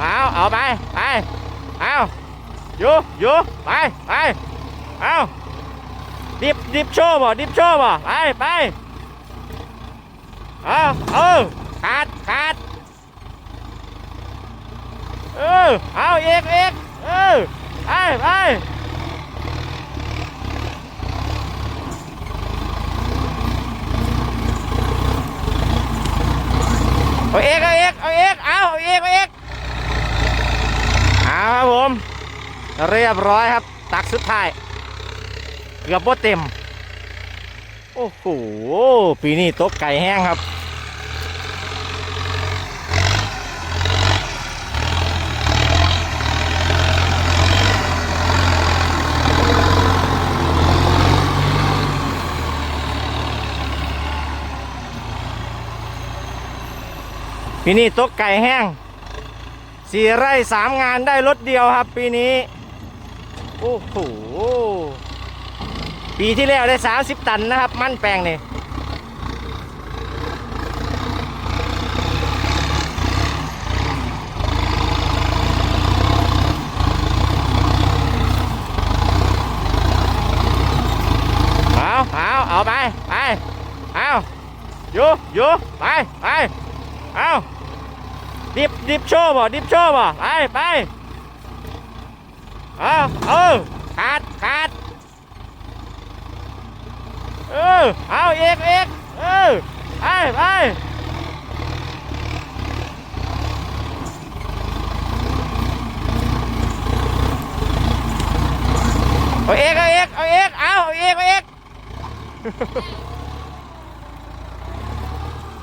เอาเอาไปไปเอาอยู่อยู่ไปไปเอาดิบดิบโชว์บ่ดิบโชว์บ่ไปไปเอาเออขาดขาดเออเอาเอกเอกเออไปไปเอาเอกเอาเอกเอาเอกเอาเอกเอาเอกเอาครับผม เรียบร้อยครับ ตักสุดท้าย เกือบบ่เต็ม โอ้โห ปีนี้ตกไก่แห้งครับปีนี้ตกไก่แห้งสี่ไร่สามงานได้รถเดียวครับ ปีนี้ โอ้โห ปีที่แล้วได้30ตันนะครับ มั่นแปลงนี่เอาเอาเอาไป ไป เอาอยู่อยู่ไป ไป เอาดิบดิบโชว์บ่ดิบโชว์บ่ไป ไป เอาเออขาดขาดเออเอาเอกเอกเออไปไปเอาเอกเอาเอกเอาเอกเอาเอาเอกเอาเอก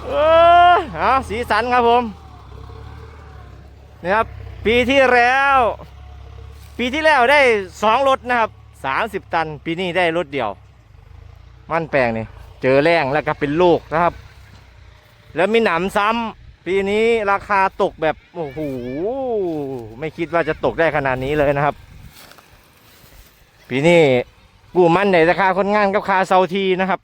เออเอาสีสันครับผมนี่ครับปีที่แล้ว ปีที่แล้วได้สองรถนะครับสามสิบตัน ปีนี้ได้รถเดียว มันแปลงนี่เจอแรงแล้วก็เป็นลูกนะครับ แล้วมีหนำซ้ำปีนี้ราคาตกแบบโอ้โหไม่คิดว่าจะตกได้ขนาดนี้เลยนะครับ ปีนี้กูมันในราคาคนงานกับคาเซาทีนะครับ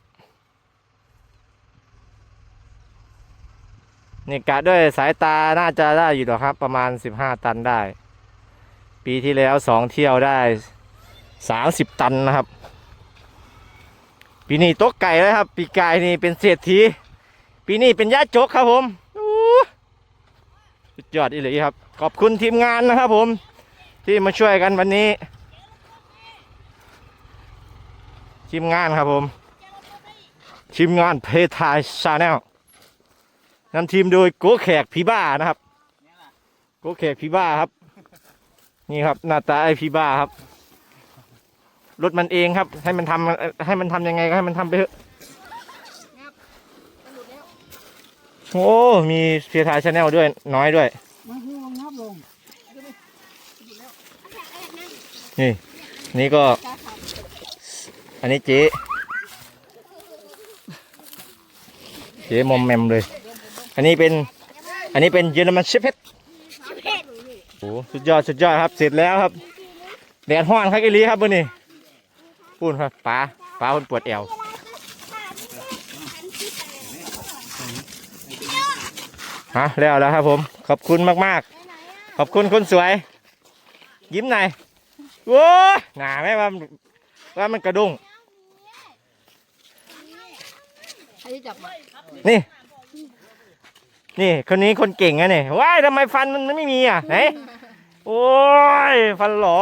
นี่กะด้วยสายตาน่าจะได้อยู่หรอครับ ประมาณ 15 ตันได้ ปีที่แล้วสองเที่ยวได้30ตันนะครับ ปีนี้ตกไก่แล้วครับ ปีกายนี่เป็นเศรษฐี ปีนี้เป็นญาติจกครับผมสุดยอดอีหลีครับ ขอบคุณทีมงานนะครับผม ที่มาช่วยกันวันนี้ ทีมงานครับผม ทีมงานเพทายชาแนลนำทีมโดยโกแขกพีบ้านะครับ โกแขกพีบ้าครับ นี่ครับหน้าตาไอพีบ้าครับรถมันเองครับ ให้มันทำให้มันทำยังไงก็ให้มันทำไปเถอะโอ้มีเพียทายชาแนลด้วยน้อยด้วย มาคือลงนับลงนี่ นี่ก็ อันนี้เจ๊เจ๊มอมแมมเลย อันนี้เป็น อันนี้เป็นเยอรมันเชฟเฟต โอ้สุดยอดสุดยอดครับเสร็จแล้วครับแดดห้อนครับอีลีครับมื่อนี้พูดครับป้าป้าคนปวดแอวฮะแล้วแล้วครับผมขอบคุณมากๆ ขอบคุณคนสวย ยิ้มหน่อยโว้ยหนาไหมว่าว่ามันกระดุงนี่ นี่คนนี้คนเก่งนะเนี่ยว้ายทำไมฟันมันไม่มีอะไหนโอ้ยฟันหลอ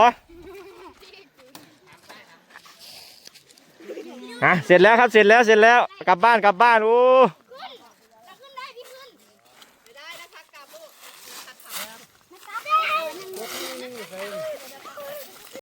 ฮะเสร็จแล้วครับเสร็จแล้วเสร็จแล้วกลับบ้านกลับบ้านโอ้